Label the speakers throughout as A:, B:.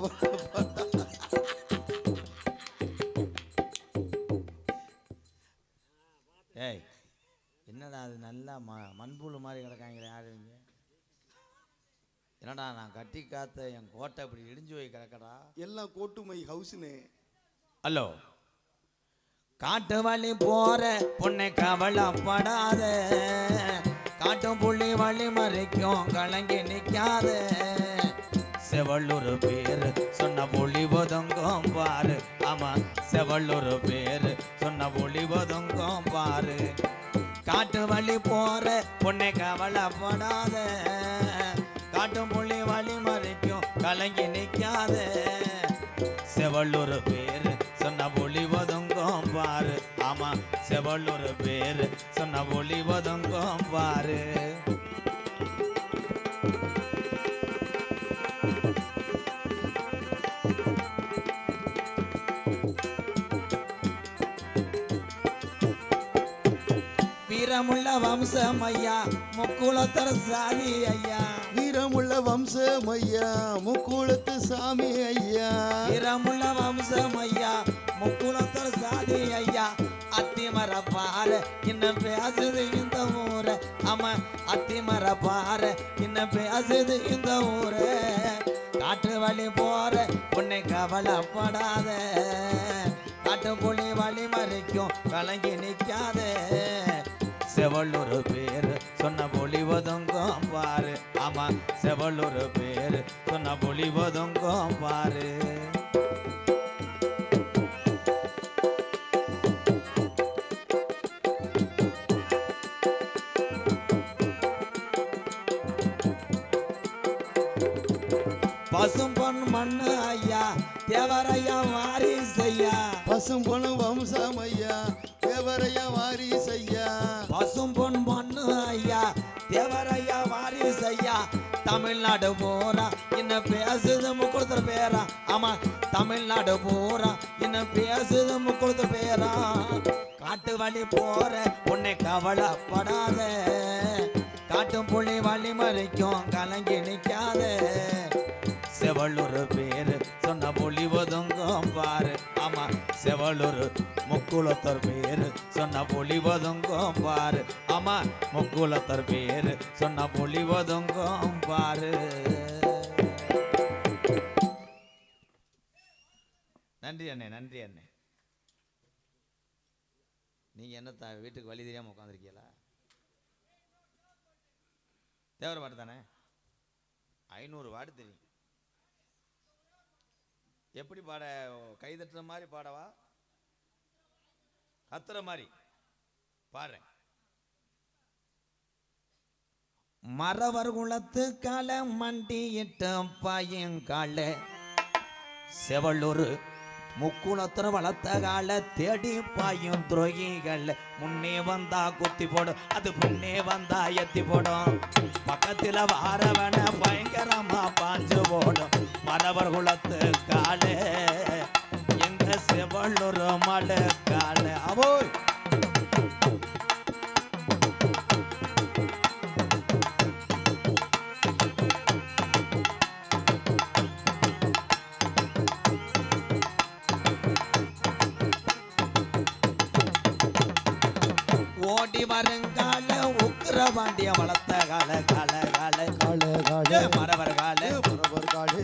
A: ஏய் என்னடா அது நல்லா ம மண்புழு மாதிரி கிடக்காங்களே யாரு இங்க என்னடா நான் கட்டி காத்த என் கோட்டை இப்படி இடிஞ்சு போய் கிடக்கடா
B: எல்லாம் கோட்டுமை ஹவுஸ்னே.
A: ஹலோ. காட்டு வழி போற பொண்ணை கவலைப்படாத. காட்டும் புள்ளி வழி மறைக்கும் கலங்கி நிக்காத. செவள்ளூர் பேர் சொன்ன ஒளி ஒதுங்கும் பாரு. ஆமா செவள்ளூர் பேர் சொன்ன ஒளி ஒதுங்கும் பாரு. காட்டு வழி போற பொண்ணை கவலைப்படாத. காட்டும் புள்ளி வழி மறைக்கும் கலங்கி நிற்காத செவள்ளூர் பேர் சொன்ன ஒளி ஒதுங்கும் பாரு. ஆமா செவள்ளூர் பேர் சொன்ன ஒளி ஒதுங்கும் பாரு. வீரமுள்ள வம்சம் ஐயா முக்குளத்தர சாதி ஐயா.
B: வீரமுள்ள வம்சம் ஐயா முக்கூளத்து சாமி ஐயா.
A: வீரமுள்ள வம்சம் ஐயா முக்குளத்தர சாதி ஐயா. அத்திமர பாரு இன்னும் பேசுது இந்த ஊரை? ஆமா அத்திமர பாரு இன்னும் பேசுது இந்த ஊரை? காட்டு வழி போற உன்னை கவலைப்படாத. காட்டு புலி வழி மறைக்கும் கலங்கி நிக்காத. செவள்ளூர் பேர் சொன்ன பொழிவதுங்கும் பாரு. ஆமா செவள்ளூர் பேர் சொன்ன பொழிவதுங்கும் பாரு. பசும் பொன் மண்ணு ஐயா தேவரையா வாரிசையா.
B: பசும் பொண்ணு வம்சம் ஐயா தேவரையா
A: வாரிசையா. தமிழ்நாடு பூரா. என்ன பேசுது முக்குளத்தர் பேரா. ஆமா தமிழ்நாடு பூரா. என்ன பேசுது முக்குளத்தர் பேரா. காட்டு வழி போற உன்னை கவலைப்படாத. காட்டும் புள்ளி வழி மறைக்கும் கலங்கி நிற்காத செவள்ளூர் பே செவலூர் முக்குளத்தர் பேரு. சொன்ன புலி ஒதுங்கும் பாரு. ஆமா முக்குளத்தர் பேரு. சொன்ன புலி ஒதுங்கும் பாரு. நன்றி அண்ணே நன்றி அண்ணே. நீங்க என்ன வீட்டுக்கு வழி தெரியாம உட்காந்துருக்கீங்களா தேவர பாட்டு தானே? ஐநூறு வாடு தெரியும். எப்படி பாட கை தட்டுற மாதிரி பாடவா? கத்துற மாதிரி. பாடுறேன். மறவர் கல கால மண்டியிட்ட பையங்கால செவள்ளூர் முக்குளத்துல வளர்த்த கால தேடி பாயும் துரோகிகள். முன்னே வந்தா குத்தி போடும் அது முன்னே வந்தா எத்தி போடும். பக்கத்துல வாரவன பயங்கரமா பாஞ்சு போடும். மலவர் குளத்து கால எங்க செவள்ளூர் மலை கால. அவோ ஓடி வருங்கால உக்கிரபாண்டிய வளர்த்த கால கால கால.
B: கால கால.
A: ஏ மறவர் கால.
B: பரவர் காலே.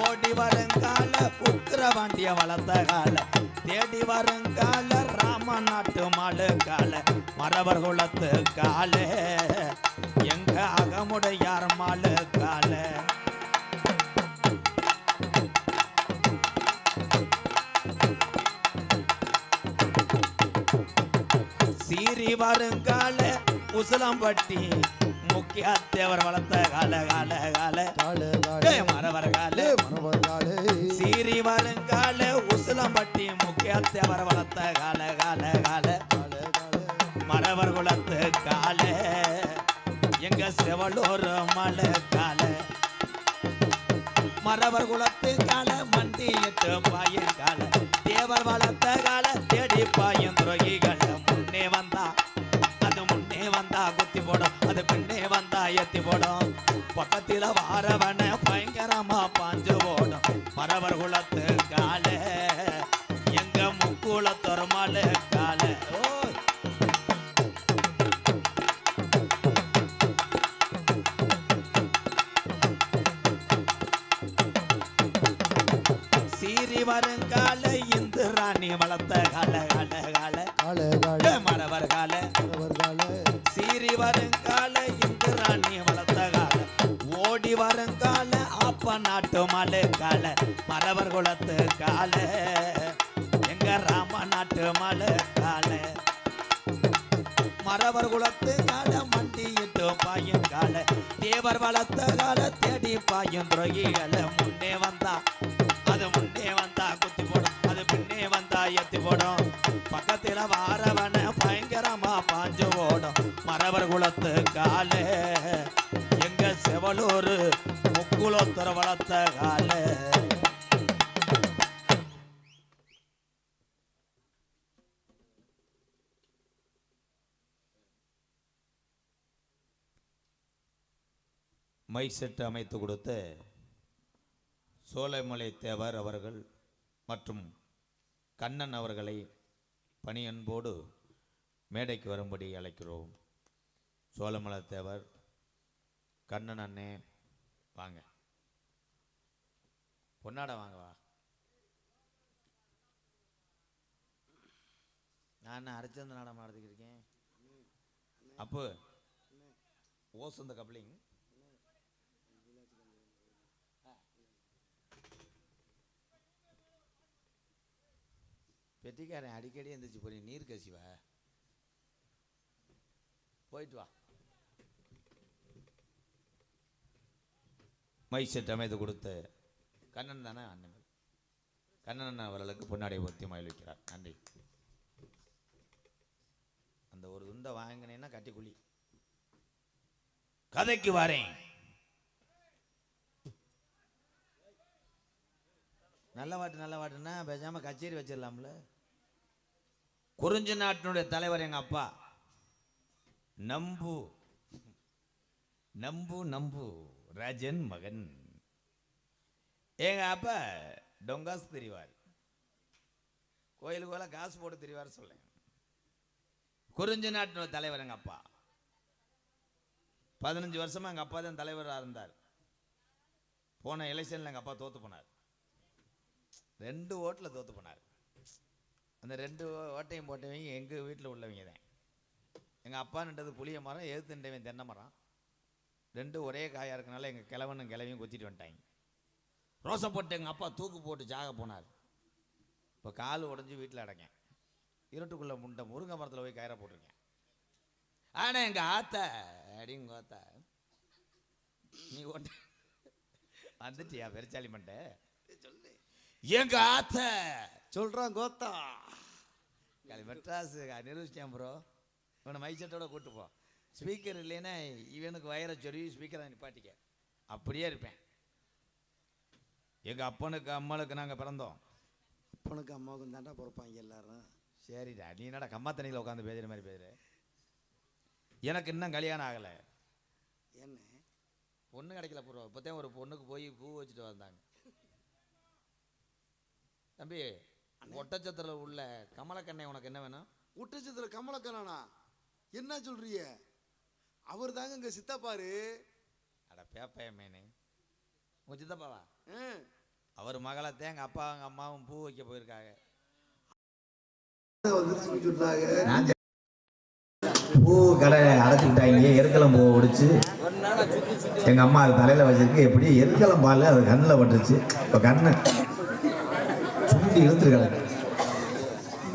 A: ஓடி வருங்கால உக்கிரபாண்டிய வளர்த்த கால. தேடி வருங்கால ராம நாட்டு மாடு கால. மறவர் குலத்து கால. எங்க அகமுடையார் மாலு கால. வருங்கால உசிலம்பட்டி முக்கிய தேவர் வளர்த்த கால கால கால. ஏ
B: காலே
A: சீறி வருங்கால உசிலம்பட்டி முக்கிய தேவர் வளர்த்த கால கால கால. மறவர் குலத்து கால. எங்க செவலூர் மலை கால. மறவர் குலத்து கால எட்டு பாயின் கால. தேவர் வளர்த்த கால தேடி பாயும் துரோகிகள். முன்னே வந்தா வந்தா குத்தி போடும். அது பின்னே வந்தா எத்தி போடும். பக்கத்தில் வாரவன சீறி வருங்கால இந்து ராணி வளர்த்த கால. ஓடி வருங்கால அப்ப நாட்டு மலை கால. மரவர் குலத்து கால. எங்க ராம நாட்டு மலை கால. மரவர் குலத்து கால மண்டியிட்டு பாயும் கால. தேவர் வளர்த்த கால தேடி பாயும் துரோகிகள. முன்னே வந்தா அது முன்னே வந்தா குத்தி போடும். அது பின்னே வந்தா எத்தி போடும். பக்கத்தில் வாரவன பயங்கர குளத்து காலே. எங்க செவலூர் முக்குலத்தர வளர்த்த காலே. மை செட்டு அமைத்து கொடுத்த சோலைமலை தேவர் அவர்கள் மற்றும் கண்ணன் அவர்களை பணியன்போடு மேடைக்கு வரும்படி அழைக்கிறோம். சோழமலை தேவர் கண்ணன் அண்ணே வாங்க. பொன்னாட வாங்க நான் என்ன அரைச்சந்த நாடகம் இருக்கேன்? அப்போ ஓசந்த கப்ளிங் பெட்டிக்காரன் அடிக்கடி எந்திரிச்சு போறீங்க நீர் கசிவா? போயிட்டு வா. மை செட் அமைத்து கொடுத்த. கண்ணன் தானே அண்ணன். கண்ணன் அவர்களுக்கு பொன்னாடை ஒத்தி மகிழ்விக்கிறார் நன்றி. அந்த ஒரு துண்டை வாங்கினேன்னா கட்டிக்குழி கதைக்கு வரேன். நல்ல வாட்டு நல்ல வாட்டுன்னா பேசாம கச்சேரி வச்சிடலாம்ல. குறிஞ்சி நாட்டினுடைய தலைவர் எங்க அப்பா. நம்பு. நம்பு நம்பு. ராஜன் மகன். ஏங்க அப்பா டொங்காஸ் தெரிவார். கோயிலுக்கு காசு போட்டு தெரிவார் சொல்ல குறிஞ்சி நாட்டினுடைய தலைவர் எங்க அப்பா. பதினஞ்சு வருஷமா எங்க அப்பா தான் தலைவராக இருந்தார். போன எலெக்ஷன்ல எங்க அப்பா தோத்து போனார். ரெண்டு ஓட்டில் தோத்து போனார். அந்த ரெண்டு ஓட்டையும் போட்டவங்க எங்கள் வீட்டில் உள்ளவங்க தான். எங்கள் அப்பா நின்றது புளிய மரம் எதிர்த்து நின்றவன் தென்னை மரம். ரெண்டு ஒரே காயாக இருக்கனால எங்கள் கிழவனும் கிழவியும் கொத்திட்டு வந்துட்டாங்க. ரோசை போட்டு எங்கள் அப்பா தூக்கு போட்டு ஜாக போனார். இப்போ கால் உடஞ்சி வீட்டில் அடக்கேன். இருட்டுக்குள்ளே முண்டை முருங்கை மரத்தில் போய் கயிறை போட்டிருக்கேன். ஆனால் எங்கள் ஆத்த அப்படிங்க ஆத்த நீ ஒன்று வந்துட்டியா பெருச்சாலி மண்டை? எங்க ஆத்த
B: சொல்றான் கோத்தா.
A: மெட்ராஸு மெட்ராஸ் ப்ரோ. இவனை மைசெட்டோட கூட்டு போ. ஸ்பீக்கர் இல்லைன்னா இவனுக்கு வயரை சொருவி ஸ்பீக்கரை நிப்பாட்டிக்க. அப்படியே இருப்பேன். எங்க அப்பனுக்கு அம்மாளுக்கு நாங்க பிறந்தோம்.
B: அப்பனுக்கு அம்மாவுக்கும் தாண்டா பிறப்பாங்க எல்லாரும்.
A: சரிடா நீ என்னடா கம்மா தண்ணியில் உட்காந்து பேசுற மாதிரி பேசுற? எனக்கு இன்னும் கல்யாணம் ஆகலை.
B: என்ன?
A: பொண்ணு கிடைக்கல ப்ரோ இப்போதான் ஒரு பொண்ணுக்கு போய் பூ வச்சுட்டு வந்தாங்க. தம்பி ஒட்டச்சத்திரத்தில் உள்ள கமலக்கண்ணை உனக்கு என்ன வேணும்?
B: ஊட்டச்சத்துல கமலக்கண்ணனா? என்ன சொல்றிய அவர் தாங்க இங்க சித்தப்பாரு.
A: அட பேப்பைய மேனு. உங்க சித்தப்பாவா? அவர் மகளத்தை எங்கள் அப்பா எங்கள் அம்மாவும் பூ வைக்க போயிருக்காங்க.
C: பூ கடை அடைச்சி விட்டாங்க எருக்கலம் பூவை ஒடிச்சு. எங்க அம்மா அது தலையில வச்சிருக்கு. எப்படி எருக்கலம் பால் அது கண்ணில் பட்டுருச்சு. இப்போ கண்ணு சுண்டி இழுத்துருக்கல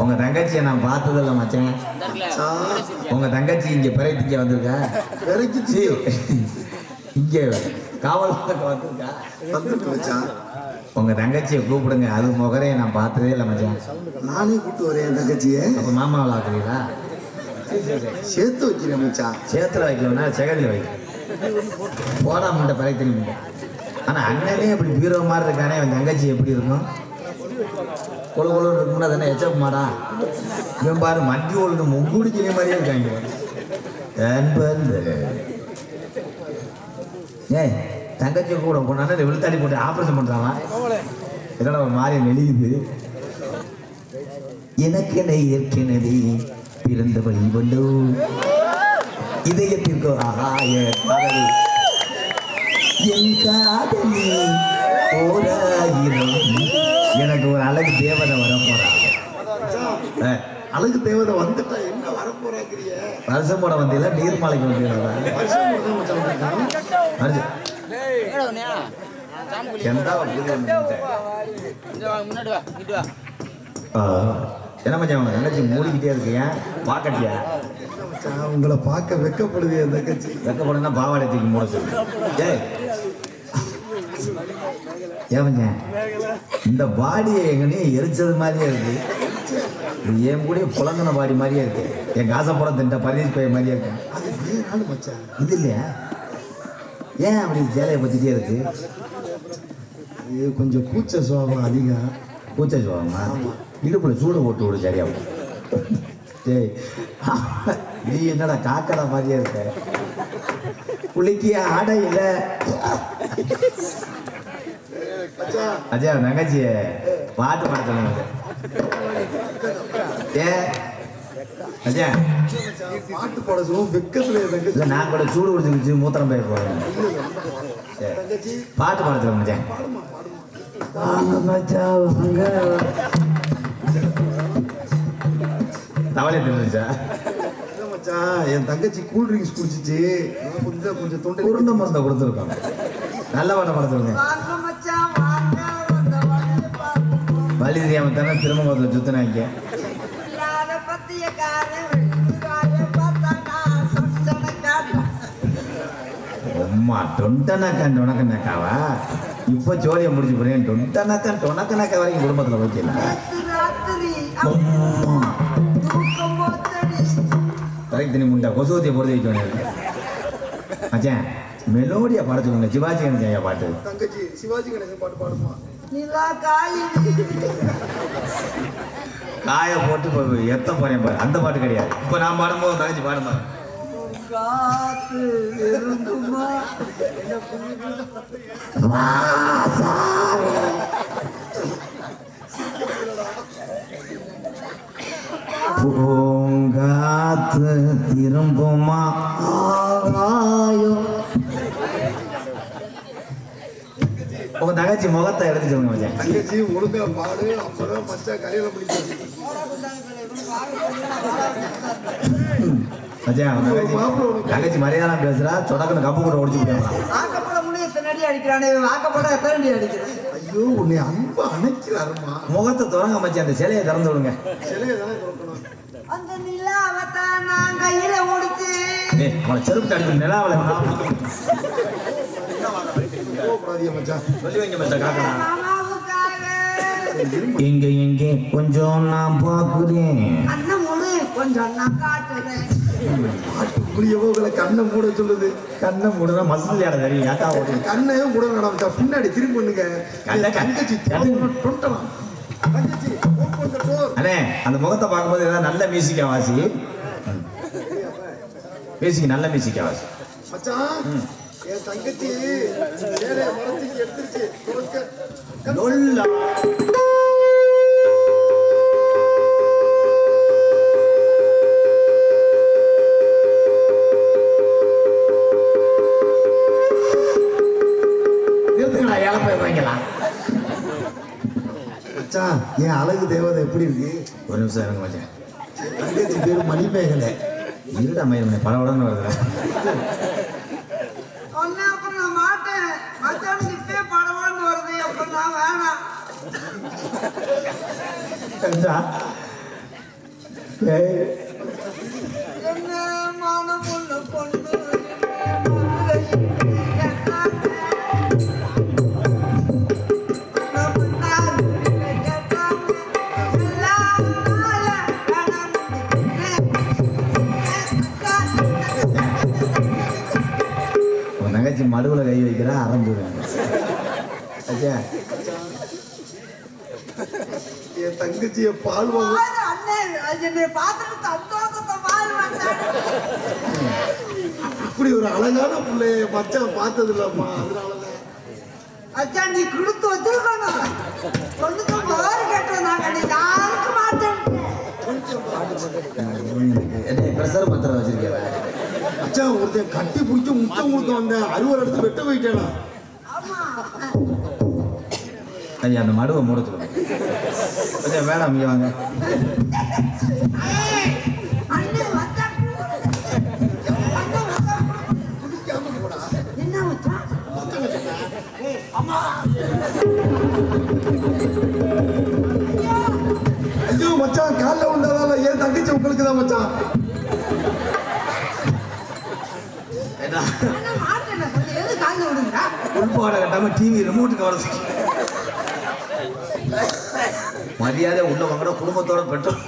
C: உங்க தங்கச்சியை நான் பார்த்ததில்ல மச்சான். உங்க தங்கச்சி இங்க பிறைத்திக்க வந்திருக்கா?
B: விரைக்குச்சு
C: இங்க காவல் வந்திருக்கா?
B: வந்துட்டு
C: உங்க தங்கச்சியை கூப்பிடுங்க. அது முகரையை நான் பார்த்ததே இல்லை மச்சான்.
B: நானே கூட்டு வரேன் என் தங்கச்சியை.
C: அப்போ மாமா விளாக்குறீங்களா
B: சேர்த்து வைக்கிறேன் மச்சான்.
C: சேத்துல வைக்கலன்னா செகதில் வை. போடா முண்டை பறைத்தறி முண்டை ஆனால் அண்ணனே அப்படி பீரோ மாதிரி இருக்கானே அவன் தங்கச்சி எப்படி இருக்கும்? கொழு கொழு இருக்கும்னா தானே எச்சப் மாடா இவன் பாரு மண்டி ஒழுங்கு முங்குடிக்கிற மாதிரியே இருக்காங்க என்பது ஏய்
A: தங்கச்சி கூட போனானே விழுத்தாடி போட்டு ஆப்ரேஷன் பண்றாமா என்னடா ஒரு மாதிரி நெளியுது. எனக்கென ஏற்கனவே வழி இவளோ இதயத்திற்கு ஆகாய என் காதலி ஓராயிரம் எனக்கு ஒரு அழகு தேவதை வர போறாங்க
B: அழகு தேவதை வந்துட்டா என்ன வரப்போறாங்கிறிய?
A: வருஷம். போட வந்தீங்களா நீர்மலைக்கு வந்தீங்களா என்ன மூடிக்கிட்டே இருக்கு ஏன் பாக்கட்டியா
B: உங்களை பார்க்க வெக்கப்படுது தங்கச்சி.
A: வெக்கப்படுனா பாவாடை தூக்கி மூட சொல்லு. ஏன் மச்சான் இந்த பாடியை எங்கனே எரிச்சது மாதிரியே இருக்கு. என் கூட புலங்கின பாடி மாதிரியே இருக்கு. என் காசப்புறம் தின்ற பரிசு பைய மாதிரியே இருக்கு.
B: அது நாள் மச்சான்
A: இது இல்லையா? ஏன் அப்படி சேலையை பத்திட்டே இருக்கு?
B: இது கொஞ்சம் கூச்ச சுவாபம் அதிகம்.
A: பூச்சை சொல்லுவாங்க இடுப்புல சூடு போட்டு விடு சரியா. டேய் நீ என்னடா காக்கடா மாதிரியே இருக்க? புளிக்கு ஆடை இல்ல அஜயா தங்கச்சி பாட்டு பாட சொல்லுங்க ஏ அஜயா
B: பாட்டு பாட சொல்லுவோம் வெக்கத்துல என் தங்கச்சி.
A: இல்ல நான் கூட சூடு குடிச்சு மூத்திரம் போய் போறேன். பாட்டு பாட சொல்லுங்க மச்சான். வாங்க மச்சான் வாங்க தவளை தின்னுச்சா
B: மச்சான் என் தங்கச்சி கூல் ட்ரிங்க்ஸ் குடிச்சிச்சு. கொஞ்சம் கொஞ்சம் தொண்டை
A: உருண்டை மருந்தை கொடுத்துருக்கோம் நல்ல பாட்டை பாட வழி தெரியாம தானே திரும்ப முதல்ல சுத்தினாங்க. அம்மா டொண்டனக்கன் டொனக்கனக்காவா இப்போ ஜோலியை முடிச்சு போறேன். டொண்டனக்கன் டொனக்கனக்கா வரைக்கும் குடும்பத்தில் வைக்கல வரைக்கும் தண்ணி முண்டா கொசுவத்தியை பொறுத்து வைக்க வேண்டியது மச்சான் மெலோடியா பாட சொல்லுங்க. சிவாஜி கணேசன் ஐயா பாட்டு.
B: தங்கச்சி சிவாஜி கணேசன் பாட்டு பாடுமா?
A: காய. போட்டு எத்த போறேன் பாரு. அந்த பாட்டு கிடையாது. இப்போ நான் பாடும்போது தங்கச்சி பாடுமா?
D: காத்து இருந்துமா
A: பூங்காத்து திரும்புமா? ஆகாயம் உங்க தங்கச்சி முகத்தை எடுத்து சொல்லுங்க மச்சான்.
B: தங்கச்சி ஒழுங்கா பாடு அப்பதான் மச்சான் கரையில பிடிக்கும்
A: மச்சான் தங்கச்சி தங்கச்சி மரியாதை பேசுறா சொடக்குன்னு கப்பு கூட ஒடிச்சு
B: ஐயோ உன்னை அன்பா அணைக்கிறாருமா?
A: முகத்தை திறங்க மச்சான் அந்த சிலையை திறந்து விடுங்க.
B: சிலையை திறக்கணும்.
D: அந்த நிலாவத்தான் நான் கையில முடிச்சு
A: ஏய் உன செருப்பு நிலாவில்
B: கோவப்படாதீங்க மச்சான்
A: சொல்லி வைங்க மச்சான் காக்கடா
D: மாமாவுக்காக
A: எங்க எங்க கொஞ்சம் நான்
D: முழு கொஞ்சம் நான் காட்டுறேன்.
B: புரியவோ உங்களை கண்ணை மூட சொல்லுது.
A: கண்ணை மூடுனா மசில் ஆட தெரியும்? ஏட்டா ஓடி?
B: கண்ணையும் மூட வேணாம் பின்னாடி திரும்பி பண்ணுங்க
A: கண்ணை கண்-
B: தங்கச்சி
A: கண்ணு-
B: தொட்டலாம்
A: அண்ணே அந்த முகத்தை பார்க்கும்போது ஏதாவது நல்ல மியூசிக்கா வாசி? மியூசிக் நல்ல மியூசிக்கா வாசி.
B: மச்சான் என் தங்கச்சி சேலையை மரத்துக்கு எடுத்துருச்சு. மச்சான் என் அழகு தேவதை எப்படி இருக்கு?
A: ஒரு நிமிஷம் எனக்கு மச்சான்.
B: தங்கச்சி பேரு மணிமேகலை.
A: இருடா மயிர் பரவடன்னு வருது
D: ஒன்னு அப்புறம் நான் மாட்டேன் மச்சானுக்கு இப்பே படவான்னு வருது அப்புறம் நான் வேணாம்
A: கண்டா ஏய்
D: என்ன மானம் உள்ள
A: தங்கச்சி மடுவில் கை வைக்கிறா அரைஞ்சுடுவேன் ஐயா
B: என் தங்கச்சியை பால் வாங்க
D: பாரு அண்ணன் என்னை பார்த்துட்டு சந்தோஷத்தை பாரு வந்தாங்க
B: இப்படி ஒரு அழகான பிள்ளைய மச்சான் பார்த்தது இல்லம்மா அதனாலதான்.
D: மச்சான் நீ கொடுத்து வச்சிருக்கணும். தொண்ணூத்தி ஒன்பது கேட்டோம் நாங்க நீ யாருக்கு மாட்டேன்
A: என்ன பிரஷர் மாத்திரை வச்சிருக்கேன்
B: மச்சான் ஒருத்தன் கட்டி பிடிச்சி முத்தம் கொடுத்து வந்தேன். அறுவடை எடுத்து வெட்ட போயிட்டேனா?
D: ஆமா.
A: ஐயா அந்த மடுவை மூட சொல்லுங்க. கொஞ்சம் வேணாம் இங்கே வாங்க.
B: ஐயோ மச்சான் காலில் விழுந்ததால ஏன் தங்கச்சி உங்களுக்கு தான் மச்சான்?
A: உள்பாட கட்டாம டிவி ரிமோட்டுக்கு வர மரியாதை உள்ள வாங்கட குடும்பத்தோட பெற்றோம்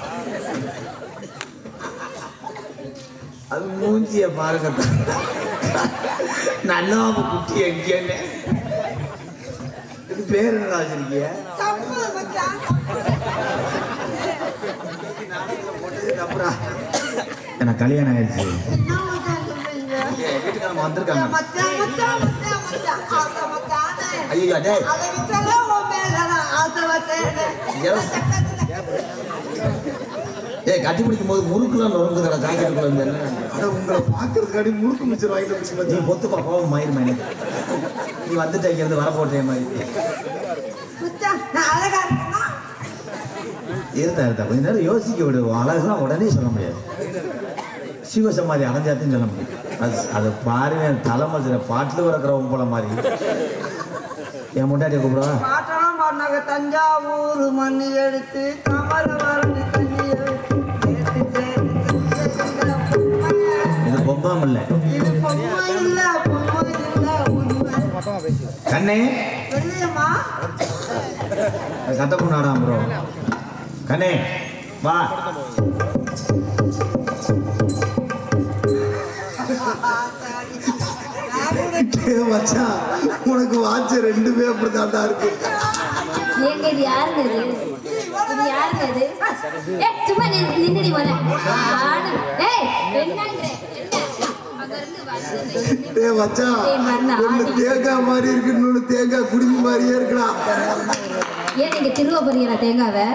A: அது மூஞ்சிய பாருங்க. நல்லா குட்டி எங்கேன்னு இது பேர் என்ன வச்சிருக்கிய எனக்கு கல்யாணம் ஆயிடுச்சு. வீட்டுக்காரங்க வந்திருக்காங்க ஐயோ டேய். ஏய் கட்டி பிடிக்கும் போது முறுக்குலாம் நொறுங்குதடா ஜாக்கெட்டுக்குள்ள இருந்து என்ன?
B: அட உங்களை பார்க்கறதுக்காடி முழுக்க மிச்சர் வாங்கிட்டு வச்சு
A: நீ
B: மச்சான்
A: பொத்துப்பா கோவம் மயிரும் எனக்கு நீ வந்துட்ட இருந்து வர போட்டே மாதிரி இருந்தா இருந்தா கொஞ்ச நேரம் யோசிக்க விடு. அழகுலாம் உடனே சொல்ல முடியாது. சிவசமாதி அடைஞ்சாத்தையும் சொல்ல முடியும் அது அதை பாருங்க தலைமசில பாட்டில் வரக்கிறவங்க போல மாதிரி. என் முன்னாடியே கூப்பிடுவா.
D: பாடினாங்க தஞ்சாவூர் மண் எடுத்து கமலவரணி தண்ணி.
A: இது பொம்பாம் இல்லை.
D: இது பொம்மை இல்ல பொம்மை இல்ல உண்மை
A: கண்ணே.
D: வெள்ளையம்மா.
A: கத்த பொண்ணாடாம் ப்ரோ கண்ணே வா.
B: மச்சான் உனக்கு வாட்ச ரெண்டுமே அப்படித்தான்டா இருக்கு.
E: ஏங்க இது யாருங்க இது? இது யாருங்க இது? ஏய் சும்மா நின்னு நின்னுடி போல. ஆடு. ஏய் என்னங்கற என்ன அங்க இருந்து வந்து
B: ஏய் மச்சான்
E: ஏய் மரணா,
B: ஒண்ணு
E: ஆடி.
B: தேங்காய் மாதிரி இருக்கு தேங்காய் மாதிரியே
E: ஏன் நீங்க திருவ போறீங்களா தேங்காவை?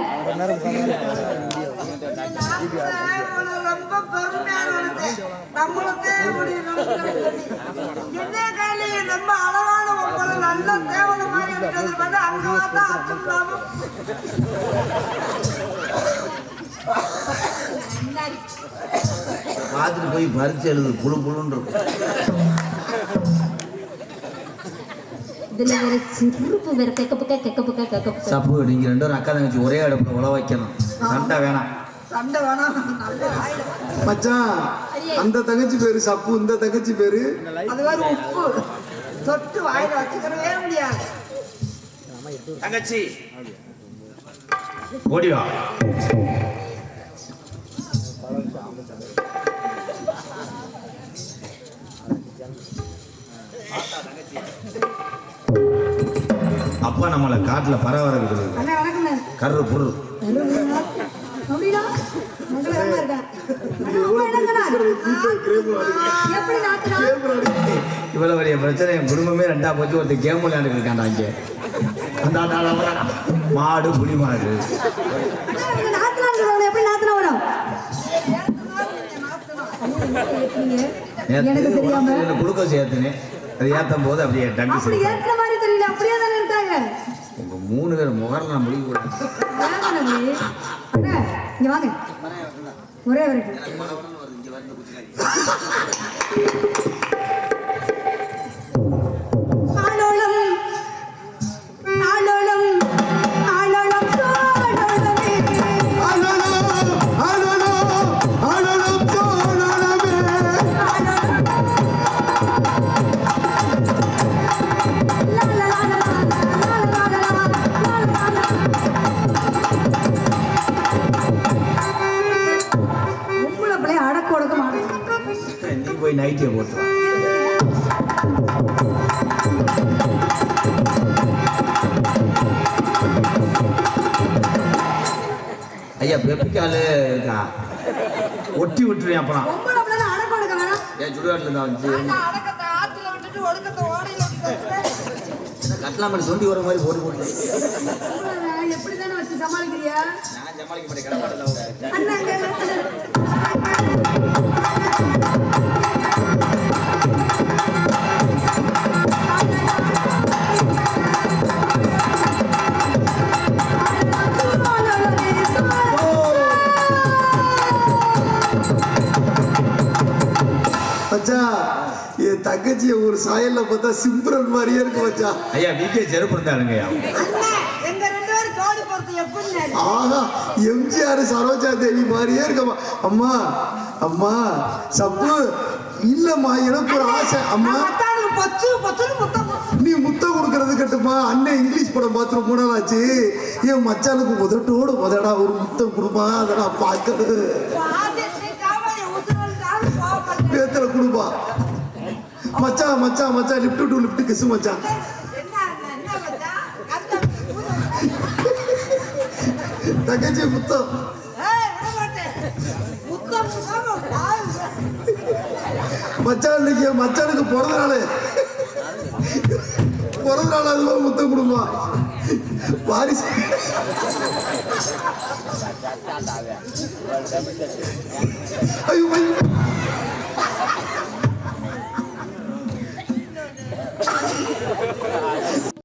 D: நம்மளுக்கே. என்ன கையில நல்ல தேவதை மாதிரி இருக்கிறது வந்து அங்க வந்தா அச்சுலாம
A: பார்த்துட்டு போய் பறிச்சு எழுது புழு புழுன்னு இருக்கும்.
E: இதுல வேற சிறுப்பு வேற கெக்க புக்க கெக்க புக்க கெக்க புக்க.
A: சப்பு நீங்க ரெண்டு பேரும் அக்கா தங்கச்சி ஒரே அடுப்புல உழ வைக்கணும். சண்டை வேணாம்.
D: சண்டை வேணாம்.
B: மச்சான் அந்த தங்கச்சி பேரு சப்பு இந்த தங்கச்சி பேரு?
D: அது வேற உப்பு. தொட்டு வாயில வச்சுக்கிறவே முடியாது
A: தங்கச்சி ஓடி வா அப்பா நம்மளை காட்டுல
D: வணக்கம்ண்ணே
A: கரு புரு
D: அப்படின்னா மங்களகரமா இருக்கேன் அண்ணா, ரொம்ப என்னங்கண்ணா? எப்படி
A: இவ்வளவு பெரிய பிரச்சனை என் குடும்பமே ரெண்டா போச்சு ஒருத்தர் கேம் விளையாண்டுட்டு இருக்காண்டா இங்க. அந்த? மாடு புலி மாடு. குளுக்கோஸ் ஏத்துனேன். அது ஏத்தும் போது அப்படியே டங்கு
D: அப்படி மாதிரி தெரியல அப்படியே தானே இருக்காங்க
A: உங்க மூணு பேர் முகரில் நான் முடிக்க கூடாது
D: இங்க வாங்க. ஒரே வரைக்கும்
A: நீ போய் நைட்டியை போட்டு வா. ஐயா பெப்பிக்காலு ஒட்டி விட்டுருவேன் அப்புறம் என் சுடுகாட்டில் இருந்தா வந்து?
D: அடக்கத்தை ஆத்துல விட்டுட்டு ஒடுக்கத்தை ஓடையில விட்டுட்டு
C: கட்டலாமணி சொண்டி வர மாதிரி போட்டு போட்டு.
D: எப்படிதானே வச்சு சமாளிக்கிறியா?
C: நான் சமாளிக்க மாட்டேன்
B: ஒரு சாயல்ல பார்த்தா சிம்ரன் மாதிரியே இருக்கு மச்சான்.
C: ஐயா வீக்கே செருப்பு
D: எப்படி
B: ஆஹா எம்ஜிஆர் சரோஜா தேவி மாதிரியே இருக்கம்மா அம்மா. அம்மா சப்பு. இல்லம்மா எனக்கு ஒரு ஆசை. அம்மா. நீ முத்தம் கொடுக்கறது கட்டுமா? அண்ணன் இங்கிலீஷ் படம் நாள் ஆச்சு. என் மச்சானுக்கு முதட்டோடு முதடா ஒரு முத்தம் கொடுமா? அதை நான் பார்க்கறது. பேத்துல கொடுப்பா. மச்சான் மச்சான் மச்சான் லிப்ட் டு லிப்ட் கிசு மச்சான். தங்கச்சி முத்தம். மச்சான் இன்னைக்கு மச்சானுக்கு பிறந்த நாள். பிறந்த நாள் அது மாதிரி முத்தம் கொடுமா. வாரிசு. ああ。